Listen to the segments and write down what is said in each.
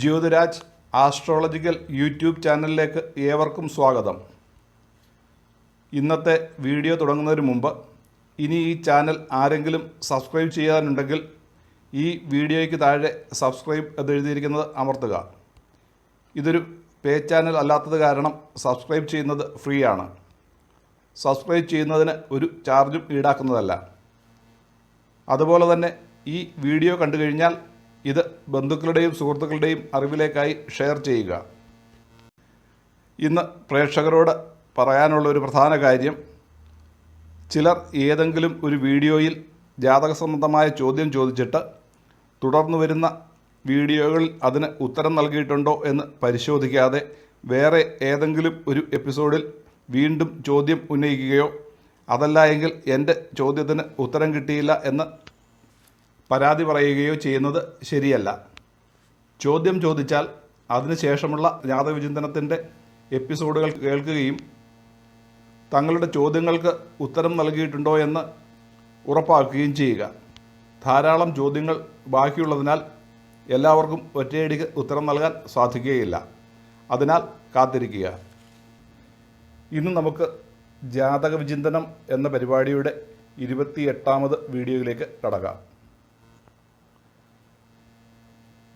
Jyothiraj astrological YouTube ചാനലിലേക്ക് ഏവർക്കും സ്വാഗതം. ഇന്നത്തെ വീഡിയോ തുടങ്ങുന്നതിന് മുമ്പ് ഇനി ഈ ചാനൽ ആരെങ്കിലും സബ്സ്ക്രൈബ് ചെയ്യാനുണ്ടെങ്കിൽ ഈ വീഡിയോയ്ക്ക് താഴെ സബ്സ്ക്രൈബ് എന്നെഴുതിയിരിക്കുന്നത് അമർത്തുക. ഇതൊരു പേ ചാനൽ അല്ലാത്തത് കാരണം സബ്സ്ക്രൈബ് ചെയ്യുന്നത് ഫ്രീ ആണ്. സബ്സ്ക്രൈബ് ചെയ്യുന്നതിന് ഒരു ചാർജും ഈടാക്കുന്നതല്ല. അതുപോലെ തന്നെ ഈ വീഡിയോ കണ്ടു കഴിഞ്ഞാൽ ഇത് ബന്ധുക്കളുടെയും സുഹൃത്തുക്കളുടെയും അറിവിലേക്കായി ഷെയർ ചെയ്യുക. ഇന്ന് പ്രേക്ഷകരോട് പറയാനുള്ള ഒരു പ്രധാന കാര്യം ചിലർ ഏതെങ്കിലും ഒരു വീഡിയോയിൽ ജാതക സംബന്ധമായ ചോദ്യം ചോദിച്ചിട്ട് തുടർന്ന് വരുന്ന വീഡിയോകളിൽ അതിന് ഉത്തരം നൽകിയിട്ടുണ്ടോ എന്ന് പരിശോധിക്കാതെ വേറെ ഏതെങ്കിലും ഒരു എപ്പിസോഡിൽ വീണ്ടും ചോദ്യം ഉന്നയിക്കുകയോ അതല്ല എങ്കിൽ എന്റെ ചോദ്യത്തിന് ഉത്തരം കിട്ടിയില്ല എന്ന് പരാതി പറയുകയോ ചെയ്യുന്നത് ശരിയല്ല. ചോദ്യം ചോദിച്ചാൽ അതിനുശേഷമുള്ള ജാതകവിചിന്തനത്തിന്റെ എപ്പിസോഡുകൾ കേൾക്കുകയും തങ്ങളുടെ ചോദ്യങ്ങൾക്ക് ഉത്തരം നൽകിയിട്ടുണ്ടോ എന്ന് ഉറപ്പാക്കുകയും ചെയ്യുക. ധാരാളം ചോദ്യങ്ങൾ ബാക്കിയുള്ളതിനാൽ എല്ലാവർക്കും ഒറ്റയടിക്ക് ഉത്തരം നൽകാൻ സാധിക്കുകയില്ല. അതിനാൽ കാത്തിരിക്കുക. ഇന്ന് നമുക്ക് ജാതക വിചിന്തനം എന്ന പരിപാടിയുടെ ഇരുപത്തിയെട്ടാമത് വീഡിയോയിലേക്ക് കടക്കാം.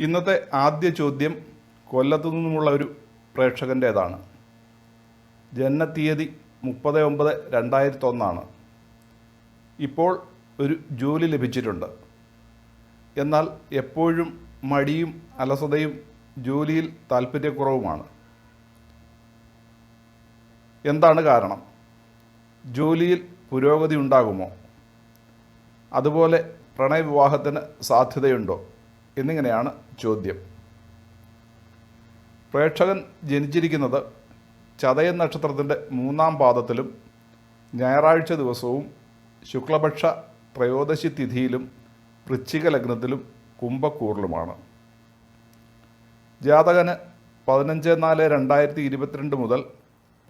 ഇന്നത്തെ ആദ്യ ചോദ്യം കൊല്ലത്തു നിന്നുമുള്ള ഒരു പ്രേക്ഷകന്റേതാണ് ജനനത്തീയതി മുപ്പത് ഒമ്പത് രണ്ടായിരത്തി ഒന്നാണ് ഇപ്പോൾ ഒരു ജോലി ലഭിച്ചിട്ടുണ്ട്. എന്നാൽ എപ്പോഴും മടിയും അലസതയും ജോലിയിൽ താല്പര്യക്കുറവുമാണ് എന്താണ് കാരണം? ജോലിയിൽ പുരോഗതി ഉണ്ടാകുമോ? അതുപോലെ പ്രണയവിവാഹത്തിന് സാധ്യതയുണ്ടോ? എന്നിങ്ങനെയാണ് ചോദ്യം. പ്രേക്ഷകൻ ജനിച്ചിരിക്കുന്നത് ചതയൻ നക്ഷത്രത്തിന്റെ മൂന്നാം പാദത്തിലും ഞായറാഴ്ച ദിവസവും ശുക്ലപക്ഷ ത്രയോദശി തിഥിയിലും വൃശ്ചിക ലഗ്നത്തിലും കുംഭക്കൂറിലുമാണ്. ജാതകന് പതിനഞ്ച് നാല് രണ്ടായിരത്തി ഇരുപത്തിരണ്ട് മുതൽ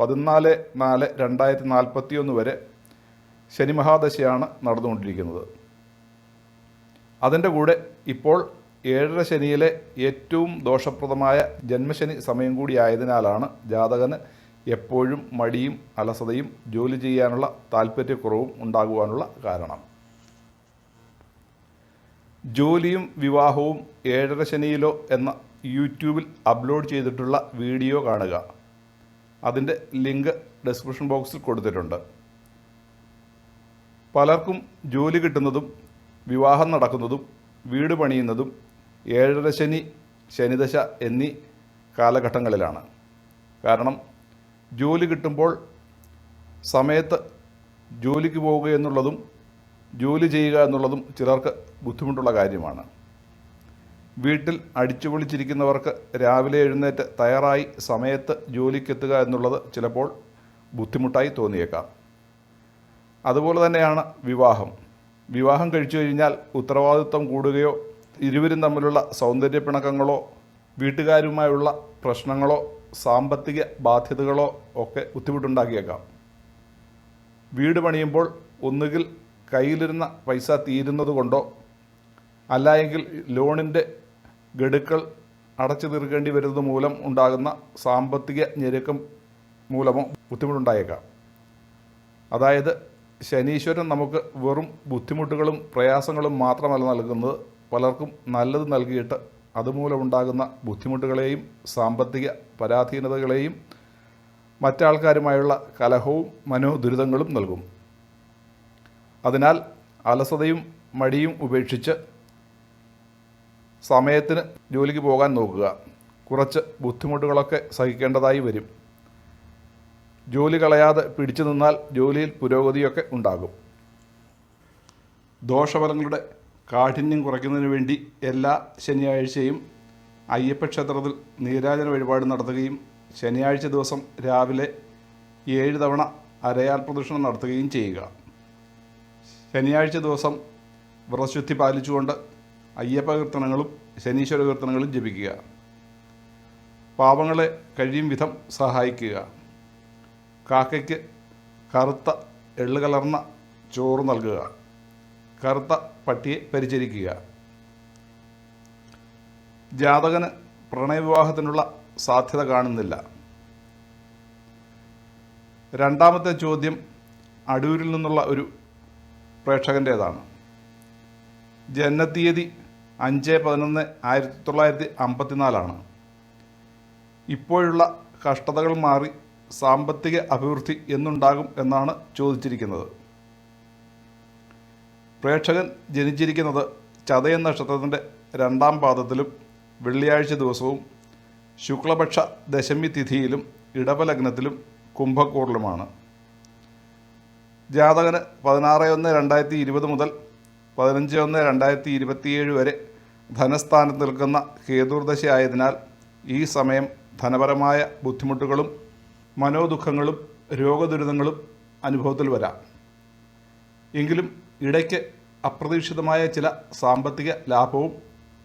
പതിനാല് നാല് രണ്ടായിരത്തി നാൽപ്പത്തിയൊന്ന് വരെ ശനിമഹാദശയാണ് നടന്നുകൊണ്ടിരിക്കുന്നത്. അതിന്റെ കൂടെ ഇപ്പോൾ ഏഴര ശനിയിലെ ഏറ്റവും ദോഷപ്രദമായ ജന്മശനി സമയം കൂടിയായതിനാലാണ് ജാതകന് എപ്പോഴും മടിയും അലസതയും ജോലി ചെയ്യാനുള്ള താല്പര്യക്കുറവും ഉണ്ടാകുവാനുള്ള കാരണം. ജോലിയും വിവാഹവും ഏഴര ശനിയിലോ എന്ന യൂട്യൂബിൽ അപ്ലോഡ് ചെയ്തിട്ടുള്ള വീഡിയോ കാണുക. അതിന്റെ ലിങ്ക് ഡിസ്ക്രിപ്ഷൻ ബോക്സിൽ കൊടുത്തിട്ടുണ്ട്. പലർക്കും ജോലി കിട്ടുന്നതും വിവാഹം നടക്കുന്നതും വീട് പണിയുന്നതും ഏഴര ശനി ശനിദശ എന്നീ കാലഘട്ടങ്ങളിലാണ്. കാരണം ജോലി കിട്ടുമ്പോൾ സമയത്ത് ജോലിക്ക് പോവുക എന്നുള്ളതും ജോലി ചെയ്യുക എന്നുള്ളതും ചിലർക്ക് ബുദ്ധിമുട്ടുള്ള കാര്യമാണ്. വീട്ടിൽ അടിച്ചു പൊളിച്ചിരിക്കുന്നവർക്ക് രാവിലെ എഴുന്നേറ്റ് തയ്യാറായി സമയത്ത് ജോലിക്കെത്തുക എന്നുള്ളത് ചിലപ്പോൾ ബുദ്ധിമുട്ടായി തോന്നിയേക്കാം. അതുപോലെ തന്നെയാണ് വിവാഹം. വിവാഹം കഴിച്ചു കഴിഞ്ഞാൽ ഉത്തരവാദിത്വം കൂടുകയോ ഇരുവരും തമ്മിലുള്ള സൗന്ദര്യ പിണക്കങ്ങളോ വീട്ടുകാരുമായുള്ള പ്രശ്നങ്ങളോ സാമ്പത്തിക ബാധ്യതകളോ ഒക്കെ ബുദ്ധിമുട്ടുണ്ടാക്കിയേക്കാം. വീട് പണിയുമ്പോൾ ഒന്നുകിൽ കയ്യിലിരുന്ന പൈസ തീരുന്നത് കൊണ്ടോ അല്ലായെങ്കിൽ ലോണിന്റെ ഗഡുക്കൾ അടച്ചു തീർക്കേണ്ടി വരുന്നത് മൂലം ഉണ്ടാകുന്ന സാമ്പത്തിക ഞെരുക്കം മൂലമോ ബുദ്ധിമുട്ടുണ്ടായേക്കാം. അതായത് ശനീശ്വരൻ നമുക്ക് വെറും ബുദ്ധിമുട്ടുകളും പ്രയാസങ്ങളും മാത്രമല്ല നൽകുന്നത്. പലർക്കും നല്ലത് നൽകിയിട്ട് അതുമൂലമുണ്ടാകുന്ന ബുദ്ധിമുട്ടുകളെയും സാമ്പത്തിക പരാധീനതകളെയും മറ്റാൾക്കാരുമായുള്ള കലഹവും മനോദുരിതങ്ങളും നൽകും. അതിനാൽ അലസതയും മടിയും ഉപേക്ഷിച്ച് സമയത്തിന് ജോലിക്ക് പോകാൻ നോക്കുക. കുറച്ച് ബുദ്ധിമുട്ടുകളൊക്കെ സഹിക്കേണ്ടതായി വരും. ജോലി കളയാതെ പിടിച്ചു നിന്നാൽ ജോലിയിൽ പുരോഗതിയൊക്കെ ഉണ്ടാകും. ദോഷഫലങ്ങളുടെ കാഠിന്യം കുറയ്ക്കുന്നതിന് വേണ്ടി എല്ലാ ശനിയാഴ്ചയും അയ്യപ്പ ക്ഷേത്രത്തിൽ നീരാജന വഴിപാട് നടത്തുകയും ശനിയാഴ്ച ദിവസം രാവിലെ ഏഴ് തവണ അരയാൽ പ്രദക്ഷിണം നടത്തുകയും ചെയ്യുക. ശനിയാഴ്ച ദിവസം വ്രതശുദ്ധി പാലിച്ചുകൊണ്ട് അയ്യപ്പ കീർത്തനങ്ങളും ശനീശ്വര കീർത്തനങ്ങളും ജപിക്കുക. പാപങ്ങളെ കഴിയും വിധം സഹായിക്കുക. കാക്കയ്ക്ക് കറുത്ത എള്ളു കലർന്ന ചോറ് നൽകുക. കറുത്ത പട്ടിയെ പരിചരിക്കുക. ജാതകന് പ്രണയവിവാഹത്തിനുള്ള സാധ്യത കാണുന്നില്ല. രണ്ടാമത്തെ ചോദ്യം അടൂരിൽ നിന്നുള്ള ഒരു പ്രേക്ഷകന്റേതാണ് ജനനത്തീയതി അഞ്ച് പതിനൊന്ന് ആയിരത്തി തൊള്ളായിരത്തി അമ്പത്തിനാലാണ്. ഇപ്പോഴുള്ള കഷ്ടതകൾ മാറി സാമ്പത്തിക അഭിവൃദ്ധി എന്നുണ്ടാകും എന്നാണ് ചോദിച്ചിരിക്കുന്നത്. പ്രേക്ഷകൻ ജനിച്ചിരിക്കുന്നത് ചതയ നക്ഷത്രത്തിന്റെ രണ്ടാം പാദത്തിലും വെള്ളിയാഴ്ച ദിവസവും ശുക്ലപക്ഷ ദശമി തിഥിയിലും ഇടവലഗ്നത്തിലും കുംഭക്കൂറിലുമാണ്. ജാതകന് പതിനാറ് ഒന്ന് രണ്ടായിരത്തി ഇരുപത് മുതൽ പതിനഞ്ച് ഒന്ന് രണ്ടായിരത്തി ഇരുപത്തിയേഴ് വരെ ധനസ്ഥാനത്ത് നിൽക്കുന്ന കേതുർദശ ആയതിനാൽ ഈ സമയം ധനപരമായ ബുദ്ധിമുട്ടുകളും മനോദുഃഖങ്ങളും രോഗദുരിതങ്ങളും അനുഭവത്തിൽ വരാം. എങ്കിലും ഇടയ്ക്ക് അപ്രതീക്ഷിതമായ ചില സാമ്പത്തിക ലാഭവും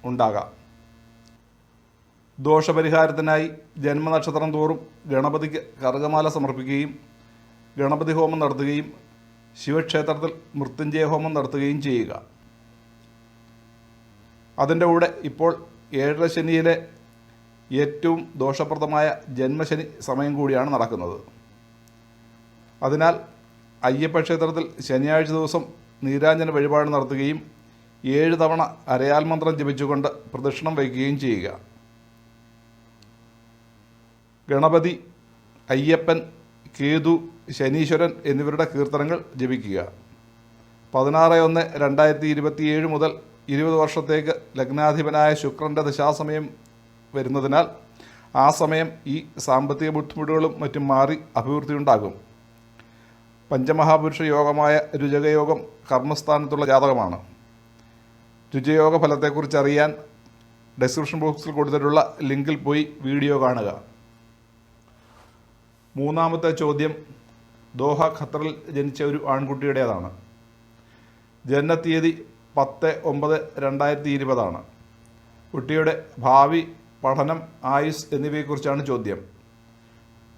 ഉണ്ടാകാം. ദോഷപരിഹാരത്തിനായി ജന്മനക്ഷത്രം തോറും ഗണപതിക്ക് കറുകമാല സമർപ്പിക്കുകയും ഗണപതി ഹോമം നടത്തുകയും ശിവക്ഷേത്രത്തിൽ മൃത്യുഞ്ജയ ഹോമം നടത്തുകയും ചെയ്യുക. അതിന്റെ കൂടെ ഇപ്പോൾ ഏഴര ശനിയിലെ ഏറ്റവും ദോഷപ്രദമായ ജന്മശനി സമയം കൂടിയാണ് നടക്കുന്നത്. അതിനാൽ അയ്യപ്പ ക്ഷേത്രത്തിൽ ശനിയാഴ്ച ദിവസം നീരാഞ്ജന വഴിപാട് നടത്തുകയും ഏഴ് തവണ അരയാൽ മന്ത്രം ജപിച്ചുകൊണ്ട് പ്രദക്ഷിണം വയ്ക്കുകയും ചെയ്യുക. ഗണപതി അയ്യപ്പൻ കേതു ശനീശ്വരൻ എന്നിവരുടെ കീർത്തനങ്ങൾ ജപിക്കുക. പതിനാറ് ഒന്ന് രണ്ടായിരത്തി ഇരുപത്തിയേഴ് മുതൽ ഇരുപത് വർഷത്തേക്ക് ലഗ്നാധിപനായ ശുക്രന്റെ ദശാസമയം വരുന്നതിനാൽ ആ സമയം ഈ സാമ്പത്തിക ബുദ്ധിമുട്ടുകളും മറ്റും മാറി അഭിവൃദ്ധി ഉണ്ടാകും പഞ്ചമഹാപുരുഷ യോഗമായ രുചകയോഗം കർമ്മസ്ഥാനത്തുള്ള ജാതകമാണ്. രുചയോഗ ഫലത്തെക്കുറിച്ച് അറിയാൻ ഡിസ്ക്രിപ്ഷൻ ബോക്സിൽ കൊടുത്തിട്ടുള്ള ലിങ്കിൽ പോയി വീഡിയോ കാണുക. മൂന്നാമത്തെ ചോദ്യം ദോഹ ഖത്തറിൽ ജനിച്ച ഒരു ആൺകുട്ടിയുടേതാണ്. ജനനത്തീയതി പത്ത് ഒമ്പത് രണ്ടായിരത്തി ഇരുപതാണ് കുട്ടിയുടെ ഭാവി പഠനം ആയുസ് എന്നിവയെക്കുറിച്ചാണ് ചോദ്യം.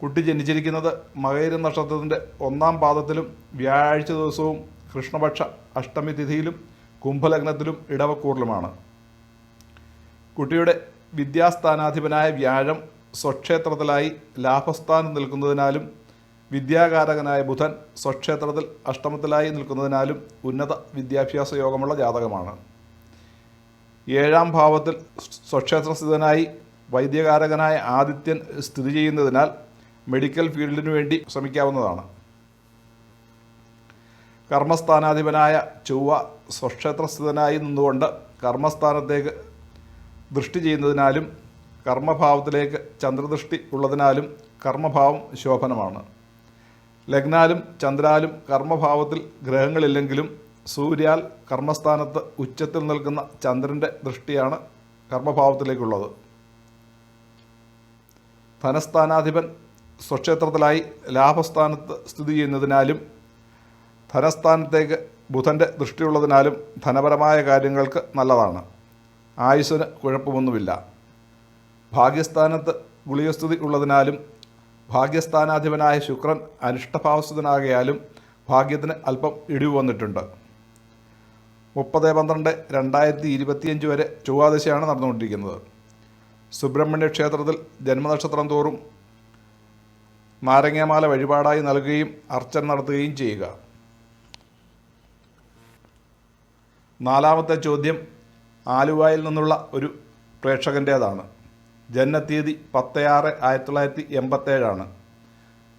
കുട്ടി ജനിച്ചിരിക്കുന്നത് മകേര നക്ഷത്രത്തിന്റെ ഒന്നാം പാദത്തിലും വ്യാഴാഴ്ച ദിവസവും കൃഷ്ണപക്ഷ അഷ്ടമി തിഥിയിലും കുംഭലഗ്നത്തിലും ഇടവക്കൂറിലുമാണ്. കുട്ടിയുടെ വിദ്യാസ്ഥാനാധിപനായ വ്യാഴം സ്വക്ഷേത്രത്തിലായി ലാഭസ്ഥാനം നിൽക്കുന്നതിനാലും വിദ്യാകാരകനായ ബുധൻ സ്വക്ഷേത്രത്തിൽ അഷ്ടമത്തിലായി നിൽക്കുന്നതിനാലും ഉന്നത വിദ്യാഭ്യാസ യോഗമുള്ള ജാതകമാണ്. ഏഴാം ഭാവത്തിൽ സ്വക്ഷേത്രസ്ഥിതനായി വൈദ്യകാരകനായ ആദിത്യൻ സ്ഥിതി ചെയ്യുന്നതിനാൽ മെഡിക്കൽ ഫീൽഡിനു വേണ്ടി ശ്രമിക്കാവുന്നതാണ്. കർമ്മസ്ഥാനാധിപനായ ചൊവ്വ സ്വക്ഷേത്രസ്ഥിതനായി നിന്നുകൊണ്ട് കർമ്മസ്ഥാനത്തേക്ക് ദൃഷ്ടി ചെയ്യുന്നതിനാലും കർമ്മഭാവത്തിലേക്ക് ചന്ദ്രദൃഷ്ടി ഉള്ളതിനാലും കർമ്മഭാവം ശോഭനമാണ്. ലഗ്നാലും ചന്ദ്രാലും കർമ്മഭാവത്തിൽ ഗ്രഹങ്ങളില്ലെങ്കിലും സൂര്യാൽ കർമ്മസ്ഥാനത്ത് ഉച്ചത്തിൽ നിൽക്കുന്ന ചന്ദ്രന്റെ ദൃഷ്ടിയാണ് കർമ്മഭാവത്തിലേക്കുള്ളത്. ധനസ്ഥാനാധിപൻ സ്വക്ഷേത്രത്തിലായി ലാഭസ്ഥാനത്ത് സ്ഥിതി ചെയ്യുന്നതിനാലും ധനസ്ഥാനത്തേക്ക് ബുധന്റെ ദൃഷ്ടിയുള്ളതിനാലും ധനപരമായ കാര്യങ്ങൾക്ക് നല്ലതാണ്. ആയുസ്സിന് കുഴപ്പമൊന്നുമില്ല. ഭാഗ്യസ്ഥാനത്ത് ഗുളികസ്ഥിതി ഉള്ളതിനാലും ഭാഗ്യസ്ഥാനാധിപനായ ശുക്രൻ അനിഷ്ടഭാവസ്ഥനാകയാലും ഭാഗ്യത്തിന് അല്പം ഇടിവ് വന്നിട്ടുണ്ട്. മുപ്പത് പന്ത്രണ്ട് രണ്ടായിരത്തി ഇരുപത്തിയഞ്ച് വരെ ചൊവ്വാദശയാണ് നടന്നുകൊണ്ടിരിക്കുന്നത്. സുബ്രഹ്മണ്യ ക്ഷേത്രത്തിൽ ജന്മനക്ഷത്രം തോറും നാരങ്ങാമാല വഴിപാടായി നൽകുകയും അർച്ചന നടത്തുകയും ചെയ്യുക. നാലാമത്തെ ചോദ്യം ആലുവായിൽ നിന്നുള്ള ഒരു പ്രേക്ഷകന്റേതാണ് ജനനത്തീയതി പത്ത് ആറ് ആയിരത്തി തൊള്ളായിരത്തി എൺപത്തേഴാണ്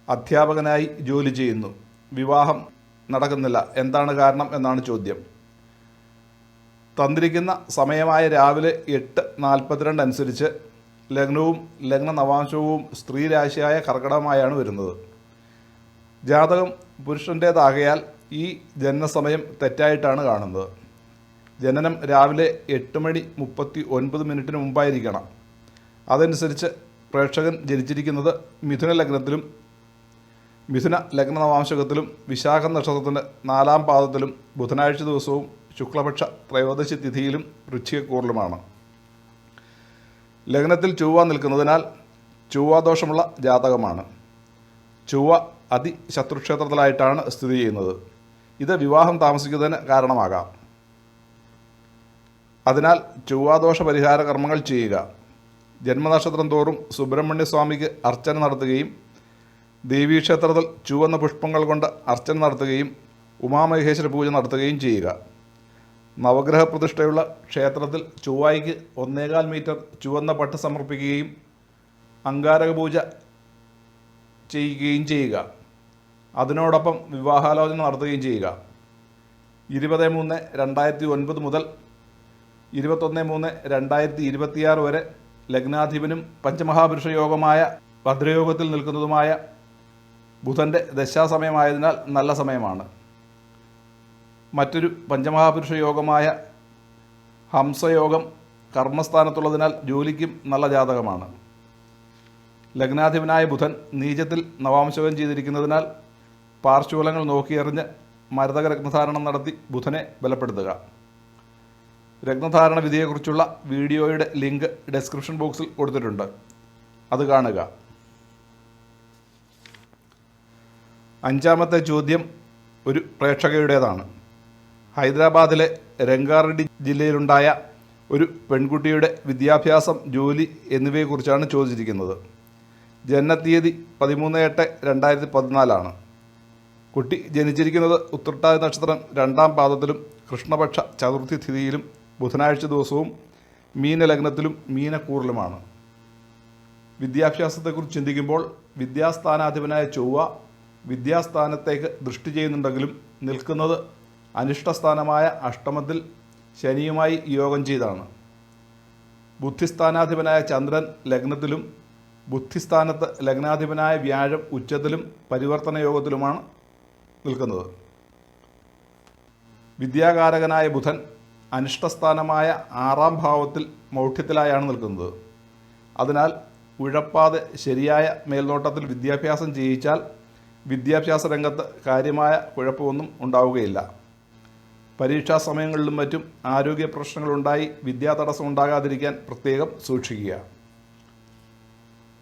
അധ്യാപകനായി ജോലി ചെയ്യുന്നു. വിവാഹം നടക്കുന്നില്ല. എന്താണ് കാരണം എന്നാണ് ചോദ്യം. തന്നിരിക്കുന്ന സമയമായ രാവിലെ എട്ട് നാൽപ്പത്തിരണ്ട് അനുസരിച്ച് ലഗ്നവും ലഗ്ന നവാംശവും സ്ത്രീ രാശിയായ വരുന്നത്. ജാതകം പുരുഷന്റേതാകയാൽ ഈ ജനനസമയം തെറ്റായിട്ടാണ് കാണുന്നത്. ജനനം രാവിലെ എട്ട് മണി മുപ്പത്തി ഒൻപത് മിനിറ്റിന് മുമ്പായിരിക്കണം. അതനുസരിച്ച് പ്രേക്ഷകൻ ജനിച്ചിരിക്കുന്നത് മിഥുന ലഗ്നത്തിലും മിഥുന ലഗ്ന നവാംശകത്തിലും വിശാഖ നക്ഷത്രത്തിന്റെ നാലാം പാദത്തിലും ബുധനാഴ്ച ദിവസവും ശുക്ലപക്ഷ ത്രയോദശി തിഥിയിലും വൃശ്ചികക്കൂറിലുമാണ്. ലഗ്നത്തിൽ ചൊവ്വ നിൽക്കുന്നതിനാൽ ചൊവ്വാദോഷമുള്ള ജാതകമാണ്. ചൊവ്വ അതിശത്രുക്ഷേത്രത്തിലായിട്ടാണ് സ്ഥിതി ചെയ്യുന്നത്. ഇത് വിവാഹം താമസിക്കുന്നതിന് കാരണമാകാം. അതിനാൽ ചൊവ്വാദോഷ പരിഹാര കർമ്മങ്ങൾ ചെയ്യുക. ജന്മനക്ഷത്രം തോറും സുബ്രഹ്മണ്യസ്വാമിക്ക് അർച്ചന നടത്തുകയും ദേവീക്ഷേത്രത്തിൽ ചുവന്ന പുഷ്പങ്ങൾ കൊണ്ട് അർച്ചന നടത്തുകയും ഉമാമഹേശ്വര പൂജ നടത്തുകയും ചെയ്യുക. നവഗ്രഹ പ്രതിഷ്ഠയുള്ള ക്ഷേത്രത്തിൽ ചൊവ്വായ്ക്ക് ഒന്നേകാൽ മീറ്റർ ചുവന്ന പട്ട് സമർപ്പിക്കുകയും അങ്കാരക പൂജ ചെയ്യുകയും ചെയ്യുക. അതിനോടൊപ്പം വിവാഹാലോചന നടത്തുകയും ചെയ്യുക. ഇരുപത് മൂന്ന് രണ്ടായിരത്തി ഒൻപത് മുതൽ ഇരുപത്തൊന്ന് മൂന്ന് രണ്ടായിരത്തി ഇരുപത്തിയാറ് വരെ ലഗ്നാധിപനും പഞ്ചമഹാപുരുഷ യോഗമായ ഭദ്രയോഗത്തിൽ നിൽക്കുന്നതുമായ ബുധന്റെ ദശാസമയമായതിനാൽ നല്ല സമയമാണ്. മറ്റൊരു പഞ്ചമഹാപുരുഷ യോഗമായ ഹംസയോഗം കർമ്മസ്ഥാനത്തുള്ളതിനാൽ ജോലിക്കും നല്ല ജാതകമാണ്. ലഗ്നാധിപനായ ബുധൻ നീചത്തിൽ നവാംശകം ചെയ്തിരിക്കുന്നതിനാൽ പാർശ്വഫലങ്ങൾ നോക്കിയെറിഞ്ഞ് മരതക രത്നധാരണം നടത്തി ബുധനെ ബലപ്പെടുത്തുക. രത്നധാരണ വിധിയെക്കുറിച്ചുള്ള വീഡിയോയുടെ ലിങ്ക് ഡെസ്ക്രിപ്ഷൻ ബോക്സിൽ കൊടുത്തിട്ടുണ്ട്. അത് കാണുക. അഞ്ചാമത്തെ ചോദ്യം ഒരു പ്രേക്ഷകയുടേതാണ്. ഹൈദരാബാദിലെ രംഗാറെഡ്ഡി ജില്ലയിലുണ്ടായ ഒരു പെൺകുട്ടിയുടെ വിദ്യാഭ്യാസം ജോലി എന്നിവയെക്കുറിച്ചാണ് ചോദിച്ചിരിക്കുന്നത്. ജനനത്തീയതി പതിമൂന്ന് എട്ട് രണ്ടായിരത്തി പതിനാലാണ് കുട്ടി ജനിച്ചിരിക്കുന്നത് ഉത്രട്ടാതി നക്ഷത്രം രണ്ടാം പാദത്തിലും കൃഷ്ണപക്ഷ ചതുർത്ഥി തിഥിയിലും ബുധനാഴ്ച ദിവസവും മീനലഗ്നത്തിലും മീനക്കൂറിലുമാണ്. വിദ്യാഭ്യാസത്തെക്കുറിച്ച് ചിന്തിക്കുമ്പോൾ വിദ്യാസ്ഥാനാധിപനായ ചൊവ്വ വിദ്യാസ്ഥാനത്തേക്ക് ദൃഷ്ടി ചെയ്യുന്നുണ്ടെങ്കിലും നിൽക്കുന്നത് അനിഷ്ടസ്ഥാനമായ അഷ്ടമത്തിൽ ശനിയുമായി യോഗം ചെയ്താണ്. ബുദ്ധിസ്ഥാനാധിപനായ ചന്ദ്രൻ ലഗ്നത്തിലും ബുദ്ധിസ്ഥാനത്ത് ലഗ്നാധിപനായ വ്യാഴം ഉച്ചത്തിലും പരിവർത്തന യോഗത്തിലുമാണ് നിൽക്കുന്നത്. വിദ്യാകാരകനായ ബുധൻ അനിഷ്ടസ്ഥാനമായ ആറാം ഭാവത്തിൽ മൗഢ്യത്തിലായാണ് നിൽക്കുന്നത്. അതിനാൽ ഉഴപ്പാതെ ശരിയായ മേൽനോട്ടത്തിൽ വിദ്യാഭ്യാസം ചെയ്യിച്ചാൽ വിദ്യാഭ്യാസ രംഗത്ത് കാര്യമായ കുഴപ്പമൊന്നും ഉണ്ടാവുകയില്ല. പരീക്ഷാ സമയങ്ങളിലും മറ്റും ആരോഗ്യ പ്രശ്നങ്ങളുണ്ടായി വിദ്യാ തടസ്സം ഉണ്ടാകാതിരിക്കാൻ പ്രത്യേകം സൂക്ഷിക്കുക.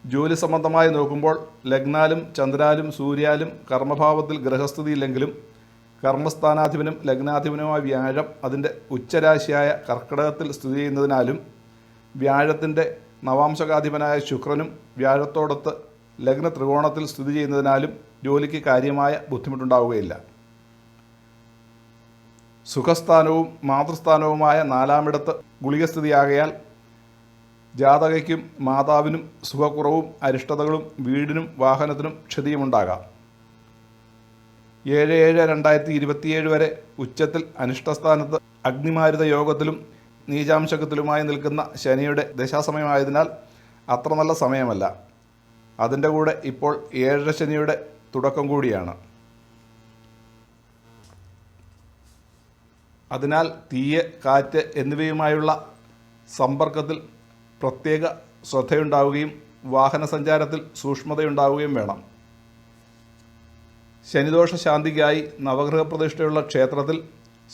ജോലി സംബന്ധമായി നോക്കുമ്പോൾ ലഗ്നാലും ചന്ദ്രാലും സൂര്യാലും കർമ്മഭാവത്തിൽ ഗ്രഹസ്ഥിതിയില്ലെങ്കിലും കർമ്മസ്ഥാനാധിപനും ലഗ്നാധിപനുമായ വ്യാഴം അതിന്റെ ഉച്ചരാശിയായ കർക്കിടകത്തിൽ സ്ഥിതി ചെയ്യുന്നതിനാലും വ്യാഴത്തിന്റെ നവാംശകാധിപനായ ശുക്രനും വ്യാഴത്തോടൊത്ത് ലഗ്ന ത്രികോണത്തിൽ സ്ഥിതി ചെയ്യുന്നതിനാലും ജോലിക്ക് കാര്യമായ ബുദ്ധിമുട്ടുണ്ടാവുകയില്ല. സുഖസ്ഥാനവും മാതൃസ്ഥാനവുമായ നാലാമിടത്ത് ഗുളികസ്ഥിതിയാകയാൽ ജാതകയ്ക്കും മാതാവിനും സുഖക്കുറവും അരിഷ്ടതകളും വീടിനും വാഹനത്തിനും ക്ഷതിയുമുണ്ടാകാം. ഏഴ് ഏഴ് രണ്ടായിരത്തി ഇരുപത്തിയേഴ് വരെ ഉച്ചത്തിൽ അനിഷ്ടസ്ഥാനത്ത് അഗ്നിമാരുത യോഗത്തിലും നീചാംശകത്തിലുമായി നിൽക്കുന്ന ശനിയുടെ ദശാസമയമായതിനാൽ അത്ര നല്ല സമയമല്ല. അതിന്റെ കൂടെ ഇപ്പോൾ ഏഴര ശനിയുടെ തുടക്കം കൂടിയാണ്. അതിനാൽ തീയ് കാറ്റ് എന്നിവയുമായുള്ള സമ്പർക്കത്തിൽ പ്രത്യേക ശ്രദ്ധയുണ്ടാവുകയും വാഹന സഞ്ചാരത്തിൽ സൂക്ഷ്മതയുണ്ടാവുകയും വേണം. ശനിദോഷ ശാന്തിക്കായി നവഗ്രഹ പ്രതിഷ്ഠയുള്ള ക്ഷേത്രത്തിൽ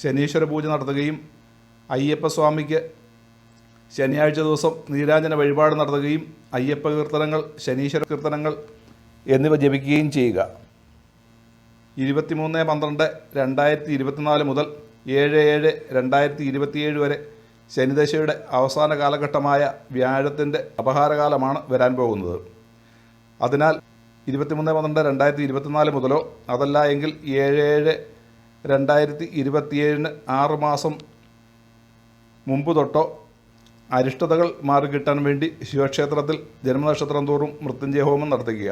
ശനീശ്വര പൂജ നടത്തുകയും അയ്യപ്പസ്വാമിക്ക് ശനിയാഴ്ച ദിവസം നീരാഞ്ജന വഴിപാട് നടത്തുകയും അയ്യപ്പ കീർത്തനങ്ങൾ ശനീശ്വര കീർത്തനങ്ങൾ എന്നിവ ജപിക്കുകയും ചെയ്യുക. ഇരുപത്തിമൂന്ന് പന്ത്രണ്ട് രണ്ടായിരത്തി ഇരുപത്തിനാല് മുതൽ ഏഴ് ഏഴ് രണ്ടായിരത്തി ഇരുപത്തിയേഴ് വരെ ശനിദശയുടെ അവസാന കാലഘട്ടമായ വ്യാഴത്തിന്റെ അപഹാരകാലമാണ് വരാൻ പോകുന്നത്. അതിനാൽ ഇരുപത്തിമൂന്ന് പന്ത്രണ്ട് രണ്ടായിരത്തി ഇരുപത്തിനാല് മുതലോ അതല്ല എങ്കിൽ ഏഴ് ഏഴ് രണ്ടായിരത്തി ഇരുപത്തിയേഴിന് ആറ് മാസം മുമ്പ് തൊട്ടോ അരിഷ്ടതകൾ മാറിക്കിട്ടാൻ വേണ്ടി ശിവക്ഷേത്രത്തിൽ ജന്മനക്ഷത്രം തോറും മൃത്യുഞ്ജയ ഹോമം നടത്തുക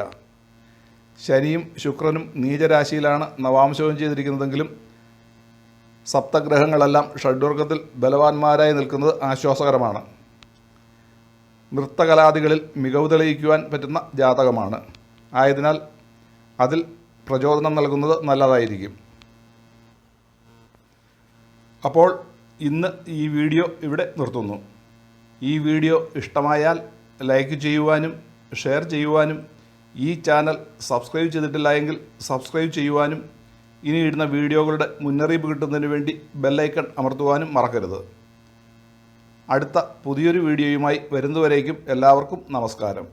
ശനിയും ശുക്രനും നീചരാശിയിലാണ് നവാംശവും ചെയ്തിരിക്കുന്നതെങ്കിലും സപ്തഗ്രഹങ്ങളെല്ലാം ഷഡ്വർഗത്തിൽ ബലവാന്മാരായി നിൽക്കുന്നത് ആശ്വാസകരമാണ്. നൃത്തകലാദികളിൽ മികവ് തെളിയിക്കുവാൻ പറ്റുന്ന ജാതകമാണ്. ആയതിനാൽ അതിൽ പ്രചോദനം നൽകുന്നത് നല്ലതായിരിക്കും. അപ്പോൾ ഇന്ന് ഈ വീഡിയോ ഇവിടെ നിർത്തുന്നു. ഈ വീഡിയോ ഇഷ്ടമായാൽ ലൈക്ക് ചെയ്യുവാനും ഷെയർ ചെയ്യുവാനും ഈ ചാനൽ സബ്സ്ക്രൈബ് ചെയ്തിട്ടില്ല എങ്കിൽ സബ്സ്ക്രൈബ് ചെയ്യുവാനും ഇനി ഇടുന്ന വീഡിയോകളുടെ മുന്നറിയിപ്പ് കിട്ടുന്നതിന് വേണ്ടി ബെല്ലൈക്കൺ അമർത്തുവാനും മറക്കരുത്. അടുത്ത പുതിയൊരു വീഡിയോയുമായി വരുന്നതുവരേക്കും എല്ലാവർക്കും നമസ്കാരം.